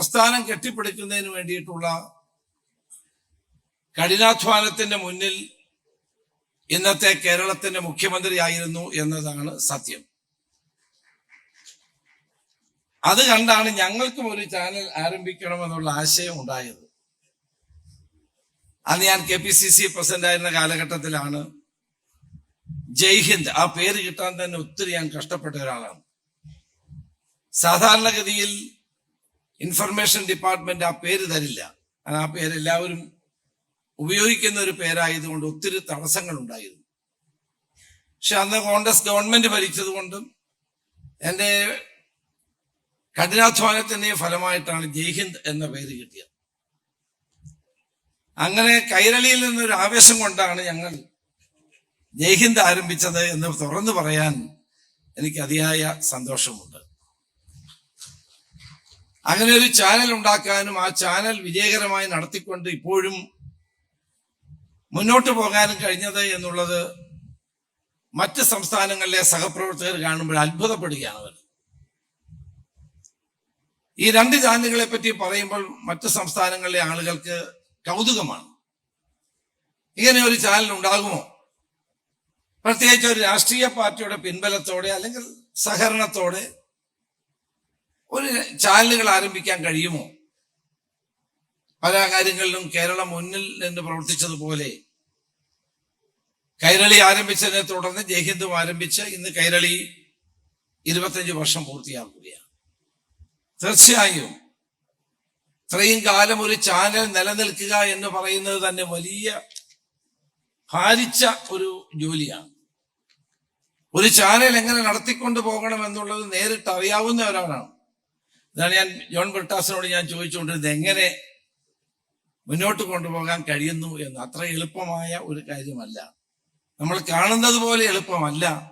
പ്രസ്ഥാനം കെട്ടിപ്പടുക്കുന്നതിന് വേണ്ടിയിട്ടുള്ള കഠിനാധ്വാനത്തിന്റെ മുന്നിൽ ഇന്നത്തെ കേരളത്തിന്റെ മുഖ്യമന്ത്രിയായിരുന്നു എന്നതാണ് സത്യം. അത് കണ്ടാണ് ഞങ്ങൾക്കും ഒരു ചാനൽ ആരംഭിക്കണമെന്നുള്ള ആശയം ഉണ്ടായത്. അന്ന് ഞാൻ K P C C president ആയിരുന്ന കാലഘട്ടത്തിലാണ് ജയ്ഹിന്ദ് ആ പേര് കിട്ടാൻ തന്നെ ഒത്തിരി ഞാൻ കഷ്ടപ്പെട്ട ഒരാളാണ്. സാധാരണഗതിയിൽ ഇൻഫർമേഷൻ ഡിപ്പാർട്ട്മെന്റ് ആ പേര് തരില്ല. ആ പേര് എല്ലാവരും ഉപയോഗിക്കുന്ന ഒരു പേരായതുകൊണ്ട് ഒത്തിരി തടസ്സങ്ങൾ ഉണ്ടായിരുന്നു പക്ഷെ അന്ന് കോൺഗ്രസ് ഗവൺമെന്റ് ഭരിച്ചതുകൊണ്ടും എന്റെ കഠിനാധ്വാനത്തിന്റെ ഫലമായിട്ടാണ് ജയ്ഹിന്ദ് എന്ന പേര് കിട്ടിയത്. അങ്ങനെ കൈരളിയിൽ നിന്നൊരു ആവേശം കൊണ്ടാണ് ഞങ്ങൾ ജയ്ഹിന്ദ് ആരംഭിച്ചത് എന്ന് തുറന്നു പറയാൻ എനിക്ക് അതിയായ സന്തോഷമുണ്ട്. അങ്ങനെ ഒരു ചാനൽ ഉണ്ടാക്കാനും ആ ചാനൽ വിജയകരമായി നടത്തിക്കൊണ്ട് ഇപ്പോഴും മുന്നോട്ട് പോകാനും കഴിഞ്ഞത് എന്നുള്ളത് മറ്റ് സംസ്ഥാനങ്ങളിലെ സഹപ്രവർത്തകർ കാണുമ്പോൾ അത്ഭുതപ്പെടുകയാണ് അവർ ഈ രണ്ട് ചാനലുകളെ പറ്റി പറയുമ്പോൾ മറ്റ് സംസ്ഥാനങ്ങളിലെ ആളുകൾക്ക് കൗതുകമാണ്. ഇങ്ങനെ ഒരു ചാനൽ ഉണ്ടാകുമോ? പ്രത്യേകിച്ച് ഒരു രാഷ്ട്രീയ പാർട്ടിയുടെ പിൻബലത്തോടെ അല്ലെങ്കിൽ സഹകരണത്തോടെ ഒരു ചാനലുകൾ ആരംഭിക്കാൻ കഴിയുമോ? പല കാര്യങ്ങളിലും കേരളം മുന്നിൽ നിന്ന് പ്രവർത്തിച്ചതുപോലെ. കൈരളി ആരംഭിച്ചതിനെ തുടർന്ന് ജയ്ഹിന്ദും ആരംഭിച്ച് ഇന്ന് കൈരളി ഇരുപത്തഞ്ച് വർഷം പൂർത്തിയാക്കുകയാണ്. തീർച്ചയായും ഇത്രയും കാലം ഒരു ചാനൽ നിലനിൽക്കുക എന്ന് പറയുന്നത് തന്നെ വലിയ ഭാരിച്ച ഒരു ജോലിയാണ്. ഒരു ചാനൽ എങ്ങനെ നടത്തിക്കൊണ്ടു പോകണം എന്നുള്ളത് നേരിട്ട് അറിയാവുന്ന ഒരാളാണ്. ഇതാണ് ഞാൻ ജോൺ ബ്രിട്ടാസിനോട് ഞാൻ ചോദിച്ചുകൊണ്ടിരുന്നത് എങ്ങനെ മുന്നോട്ട് കൊണ്ടുപോകാൻ കഴിയുന്നു? എന്ന്. അത്ര എളുപ്പമായ ഒരു കാര്യമല്ല. നമ്മൾ കാണുന്നത് പോലെ എളുപ്പമല്ല.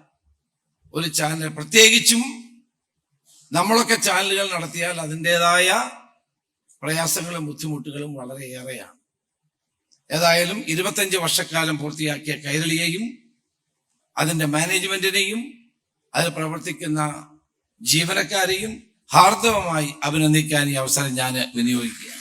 ഒരു ചാനൽ പ്രത്യേകിച്ചും നമ്മളൊക്കെ ചാനലുകൾ നടത്തിയാൽ അതിന്റെതായ പ്രയാസങ്ങളും ബുദ്ധിമുട്ടുകളും വളരെയേറെയാണ്. ഏതായാലും ഇരുപത്തഞ്ച് വർഷക്കാലം പൂർത്തിയാക്കിയ കൈരളിയെയും അതിന്റെ മാനേജ്മെന്റിനെയും അതിൽ പ്രവർത്തിക്കുന്ന ജീവനക്കാരെയും ഹാർദവമായി അഭിനന്ദിക്കാൻ ഈ അവസരം ഞാൻ വിനിയോഗിക്കുകയാണ്.